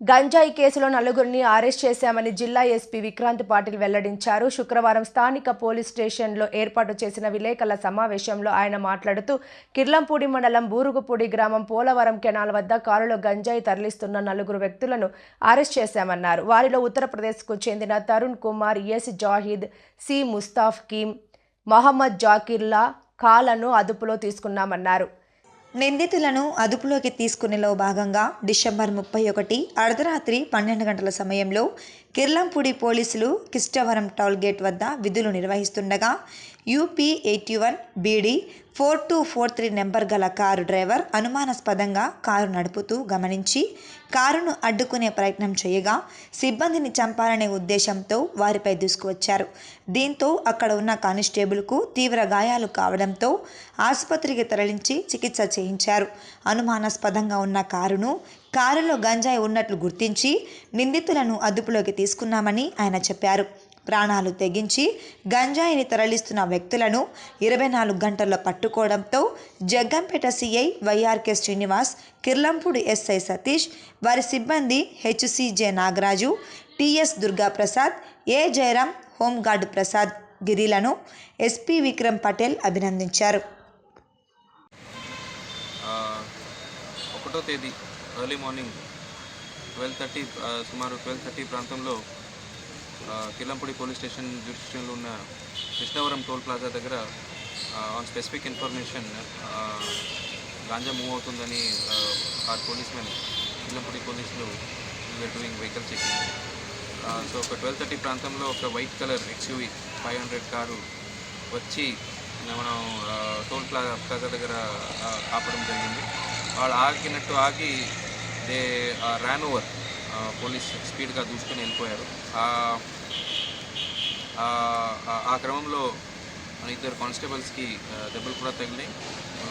గంజాయి కేసులో నలుగురిని అరెస్ట్ చేశామని జిల్లా ఎస్పీ విక్రాంత్ పాటిల్ వెల్లడించారు. శుక్రవారం స్థానిక పోలీస్ స్టేషన్లో ఏర్పాటు చేసిన విలేకరుల సమావేశంలో ఆయన మాట్లాడుతూ కిర్లంపూడి మండలం బూరుగుపూడి గ్రామం పోలవరం కెనాల్ వద్ద కారులో గంజాయి తరలిస్తున్న నలుగురు వ్యక్తులను అరెస్ట్ చేశామన్నారు. వారిలో ఉత్తరప్రదేశ్కు చెందిన తరుణ్ కుమార్ ఎస్ జాహీద్ సి ముస్తాఫ్ కీమ్ మహమ్మద్ జాకిర్లా కాలను అదుపులో తీసుకున్నామన్నారు. నిందితులను అదుపులోకి తీసుకునేలో భాగంగా డిసెంబర్ ముప్పై ఒకటి అర్ధరాత్రి పన్నెండు గంటల సమయంలో కిర్లంపూడి పోలీసులు కిష్టవరం టోల్గేట్ వద్ద విధులు నిర్వహిస్తుండగా UP eighty one BD four two four three number గల కారు డ్రైవర్ అనుమానాస్పదంగా కారు నడుపుతూ గమనించి కారును అడ్డుకునే ప్రయత్నం చేయగా సిబ్బందిని చంపాలనే ఉద్దేశంతో వారిపై దూసుకువచ్చారు. దీంతో అక్కడ ఉన్న కానిస్టేబుల్కు తీవ్ర గాయాలు కావడంతో ఆసుపత్రికి తరలించి చికిత్స చేయించారు. అనుమానాస్పదంగా ఉన్న కారును కారులో గంజాయి ఉన్నట్లు గుర్తించి నిందితులను అదుపులోకి తీసుకున్నామని ఆయన చెప్పారు. ప్రాణాలు తెగించి గంజాయిని తరలిస్తున్న వ్యక్తులను ఇరవై నాలుగు గంటల్లో పట్టుకోవడంతో Jaggampeta CI YRK Srinivas Kirlampudi SI Satish వారి సిబ్బంది HC J Nagaraju TS Durgaprasad A Jayaram home guard Prasad గిరిలను SP Vikram Patel అభినందించారు. ఒకటో తేదీ ఎర్లీ మార్నింగ్ ట్వెల్వ్ థర్టీ సుమారు ట్వెల్వ్ థర్టీ ప్రాంతంలో కిల్లంపూడి పోలీస్ స్టేషన్ జ్యూరిస్టిక్షన్లో ఉన్న కృష్ణవరం టోల్ ప్లాజా దగ్గర on specific information ganja move అవుతుందని ఆర్ పోలీస్ మెన్ కిల్లంపూడి పోలీసులు we are doing vehicle checking so ఒక ట్వెల్వ్ థర్టీ ప్రాంతంలో ఒక white colour XUV five hundred car వచ్చి మనం టోల్ ప్లా ప్లాజా దగ్గర ఆపడం జరిగింది. వాళ్ళు ఆగినట్టు ఆగి దే ర్యాన్ ఓవర్ పోలీస్ స్పీడ్గా దూసుకొని వెళ్ళిపోయారు. ఆ- క్రమంలో మన ఇద్దరు కానిస్టేబుల్స్కి దెబ్బలు కూడా తగిలినాయి.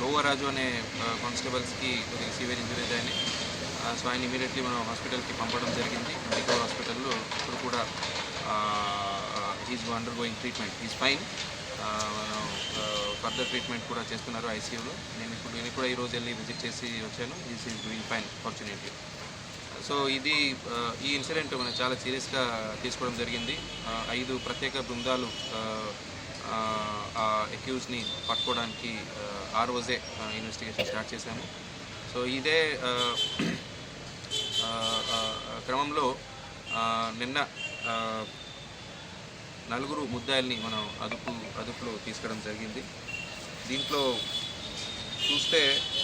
లోవరాజు రాజు అనే కానిస్టేబుల్స్కి కొద్దిగా సివియర్ ఇంజరీస్ అయినాయి. సో ఆయన ఇమీడియట్లీ మనం హాస్పిటల్కి పంపడం జరిగింది. మెడికల్ హాస్పిటల్లో ఇప్పుడు కూడా is undergoing treatment. Is fine. Further treatment కూడా చేస్తున్నారు ఐసీయూలో. నేను ఇప్పుడు నేను కూడా ఈరోజు వెళ్ళి విజిట్ చేసి వచ్చాను. Is is doing fine fortunately. So ఇది ఈ ఇన్సిడెంట్ మనం చాలా సీరియస్గా తీసుకోవడం జరిగింది. ఐదు ప్రత్యేక బృందాలు ఆ, అక్యూజ్ని పట్టుకోవడానికి ఆ, రోజే ఇన్వెస్టిగేషన్ స్టార్ట్ చేశాము. సో ఇదే క్రమంలో నిన్న నలుగురు ముద్దాయిల్ని మనం అదుపు అదుపులో తీసుకోవడం జరిగింది. దీంట్లో చూస్తే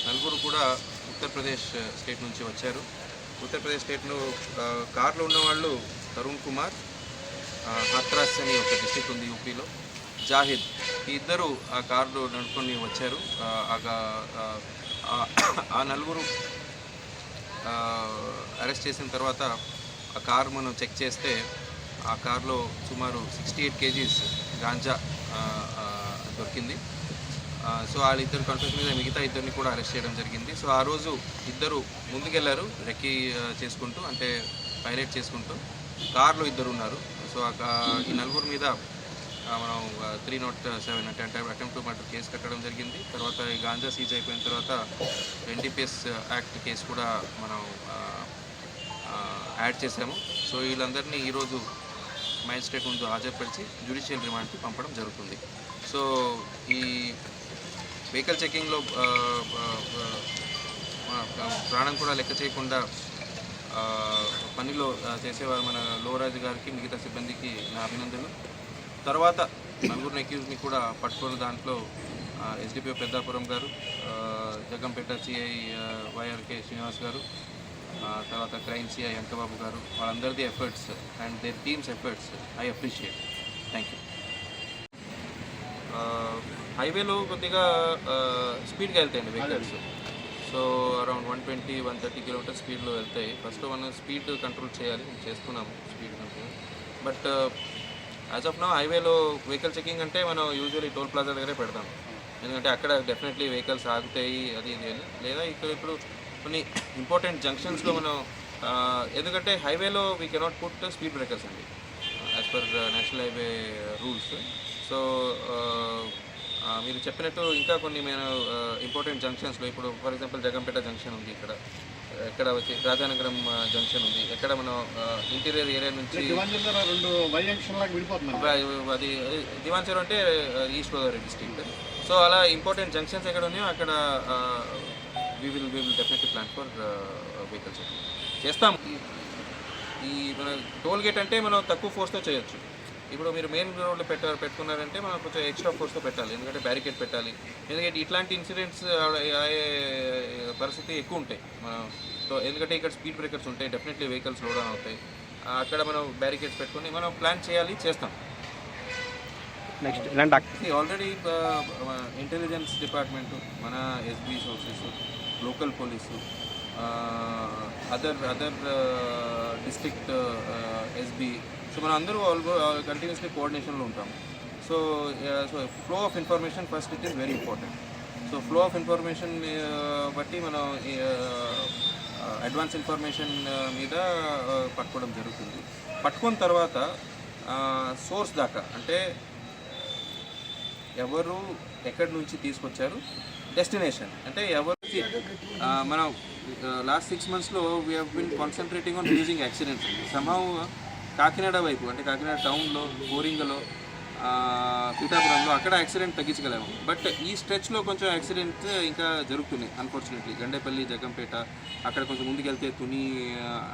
నలుగురు కూడా ఉత్తరప్రదేశ్ స్టేట్ నుంచి వచ్చారు. ఉత్తరప్రదేశ్ స్టేట్లో కార్లో ఉన్నవాళ్ళు తరుణ్ కుమార్ హత్రాస్ అని ఒక డిస్టిక్ ఉంది యూపీలో. జాహిద్ ఈ ఇద్దరు ఆ కార్లో నడుపుకొని వచ్చారు. ఆ, ఆ నలుగురు అరెస్ట్ చేసిన తర్వాత ఆ కార్ మనం చెక్ చేస్తే ఆ కార్లో సుమారు సిక్స్టీ ఎయిట్ కేజీస్ గాంజా దొరికింది. సో వాళ్ళ ఇద్దరు కన్ఫ్యూజ్ మీద మిగతా ఇద్దరిని కూడా అరెస్ట్ చేయడం జరిగింది. సో ఆ రోజు ఇద్దరు ముందుకెళ్ళారు రెక్కీ చేసుకుంటూ అంటే పైలట్ చేసుకుంటూ కార్లో ఇద్దరు ఉన్నారు. సో ఈ నలుగురు మీద మనం త్రీ నాట్ సెవెన్ అంటే అంటే అటెంప్ట్ టు మర్డర్ కేసు కట్టడం జరిగింది. తర్వాత ఈ గాంజా సీజ్ అయిపోయిన తర్వాత ఎన్డీపీఎస్ యాక్ట్ కేసు కూడా మనం యాడ్ చేశాము. సో వీళ్ళందరినీ ఈరోజు మ్యాజిస్ట్రేట్ ముందు హాజరుపరిచి జ్యుడిషియల్ రిమాండ్కి పంపడం జరుగుతుంది. సో ఈ వెహికల్ చెకింగ్లో ప్రాణం కూడా లెక్క చేయకుండా పనిలో చేసేవారు మన లోరాజు గారికి మిగతా సిబ్బందికి నా అభినందనలు. తర్వాత నలుగురు అక్యూజ్ని కూడా పట్టుకున్న దాంట్లో ఎస్డిపిఓ పెద్దాపురం గారు జగంపేట సిఐ వైఆర్కే శ్రీనివాస్ గారు తర్వాత crime CI Venkababu garu వాళ్ళందరిది efforts and their teams efforts I appreciate thank you హైవేలో కొద్దిగా స్పీడ్గా వెళ్తాయండి vehicles. So around one twenty one thirty kilometer స్పీడ్లో వెళ్తాయి. ఫస్ట్ మనం స్పీడ్ కంట్రోల్ చేయాలి. చేస్తున్నాము speed control. But as of now హైవేలో వెహికల్ చెకింగ్ అంటే మనం యూజువల్లీ టోల్ ప్లాజా దగ్గరే పెడతాం. ఎందుకంటే అక్కడ డెఫినెట్లీ వెహికల్స్ ఆగుతాయి అది ఇది అని. లేదా ఇక్కడ ఇప్పుడు కొన్ని ఇంపార్టెంట్ జంక్షన్స్లో మనం ఎందుకంటే హైవేలో we cannot put speed breakers అండి as per national highway rules so మీరు చెప్పినట్టు ఇంకా కొన్ని మేము ఇంపార్టెంట్ జంక్షన్స్లో ఇప్పుడు ఫర్ ఎగ్జాంపుల్ జగంపేట జంక్షన్ ఉంది ఇక్కడ. ఎక్కడ వచ్చి రాజానగరం జంక్షన్ ఉంది. ఎక్కడ మనం ఇంటీరియర్ ఏరియా నుంచి అది దివాంచర్ అంటే ఈస్ట్ గోదావరి డిస్ట్రిక్ట్ సో అలా ఇంపార్టెంట్ జంక్షన్స్ ఎక్కడ ఉన్నాయో అక్కడ we will we will definitely plan for vehicles చేస్తాం ఈ- ఈ మన టోల్ గేట్ అంటే మనం తక్కువ ఫోర్స్తో చేయొచ్చు. ఇప్పుడు మీరు మెయిన్ రోడ్లో పెట్ట పెట్టుకున్నారంటే మనం కొంచెం ఎక్స్ట్రా ఫోర్స్తో పెట్టాలి. ఎందుకంటే బ్యారికేడ్ పెట్టాలి. ఎందుకంటే ఇట్లాంటి ఇన్సిడెంట్స్ అయ్యే పరిస్థితి ఎక్కువ ఉంటాయి. మనం సో ఎందుకంటే ఇక్కడ స్పీడ్ బ్రేకర్స్ ఉంటాయి డెఫినెట్లీ వెహికల్స్ లోడ్ ఆన్ అవుతాయి. అక్కడ మనం బ్యారికేడ్స్ పెట్టుకొని మనం ప్లాన్ చేయాలి చేస్తాం. నెక్స్ట్ ఇలాంటి ఆల్రెడీ ఇంటెలిజెన్స్ డిపార్ట్మెంట్ మన SB sources local police other other district SB so మనం అందరూ ఆల్గో కంటిన్యూస్లీ కోఆర్డినేషన్లో ఉంటాం so so flow of information first it is very important so flow of information బట్టి మనం uh, అడ్వాన్స్ ఇన్ఫర్మేషన్ uh, మీద uh, పట్టుకోవడం జరుగుతుంది. పట్టుకున్న తర్వాత సోర్స్ దాకా అంటే ఎవరు ఎక్కడి నుంచి తీసుకొచ్చారు? డెస్టినేషన్ అంటే ఎవరు మనం లాస్ట్ సిక్స్ మంత్స్లో we been concentrating on using accidents somehow Kakinada వైపు అంటే కాకినాడ టౌన్లో బోరింగలో పీఠాపురంలో అక్కడ యాక్సిడెంట్ తగ్గించగలము. బట్ ఈ స్ట్రెచ్లో కొంచెం యాక్సిడెంట్ ఇంకా జరుగుతున్నాయి అన్ఫార్చునేట్లీ గండేపల్లి జగంపేట అక్కడ కొంచెం ముందుకెళ్తే తుని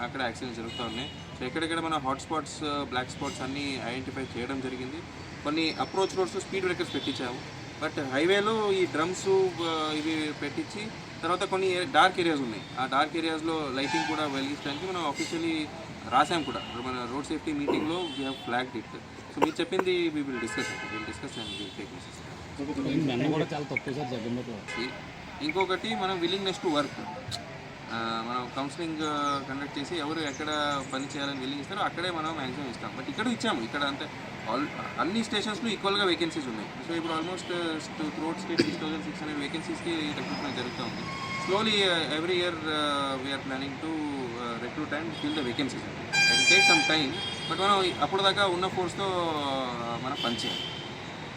అక్కడ యాక్సిడెంట్ జరుగుతూ ఉన్నాయి. సో ఎక్కడెక్కడ మన హాట్ స్పాట్స్ బ్లాక్ స్పాట్స్ అన్నీ ఐడెంటిఫై చేయడం జరిగింది. కొన్ని అప్రోచ్ రోడ్స్ స్పీడ్ బ్రేకర్స్ పెట్టించాము. బట్ హైవేలో ఈ డ్రమ్స్ ఇవి పెట్టించి తర్వాత కొన్ని డార్క్ ఏరియాస్ ఉన్నాయి. ఆ డార్క్ ఏరియాస్లో లైటింగ్ కూడా వెలిగించడానికి మనం ఆఫీషియలీ రాసాం కూడా. మన రోడ్ సేఫ్టీ మీటింగ్లో we have flag it so మీరు చెప్పింది we will discuss will discuss and will take ఇంకొకటి మనం విల్లింగ్నెస్ టు వర్క్ మనం కౌన్సిలింగ్ కండక్ట్ చేసి ఎవరు ఎక్కడ పని చేయాలని విల్లింగ్ ఇస్తారో అక్కడే మనం మ్యాక్సిమం ఇస్తాం. బట్ ఇక్కడ ఇచ్చాము. ఇక్కడ అంటే ఆల్ అన్ని స్టేషన్స్లో ఈక్వల్గా వేకెన్సీస్ ఉన్నాయి. సో ఇప్పుడు almost throughout state six thousand six hundred వేకెన్సీస్కి recruitment జరుగుతూ ఉంది. Slowly every year we are planning to recruit and fill the vacancies it take some time but మనం అప్పుడు దాకా ఉన్న ఫోర్స్తో uh, మనం పనిచేయాలి.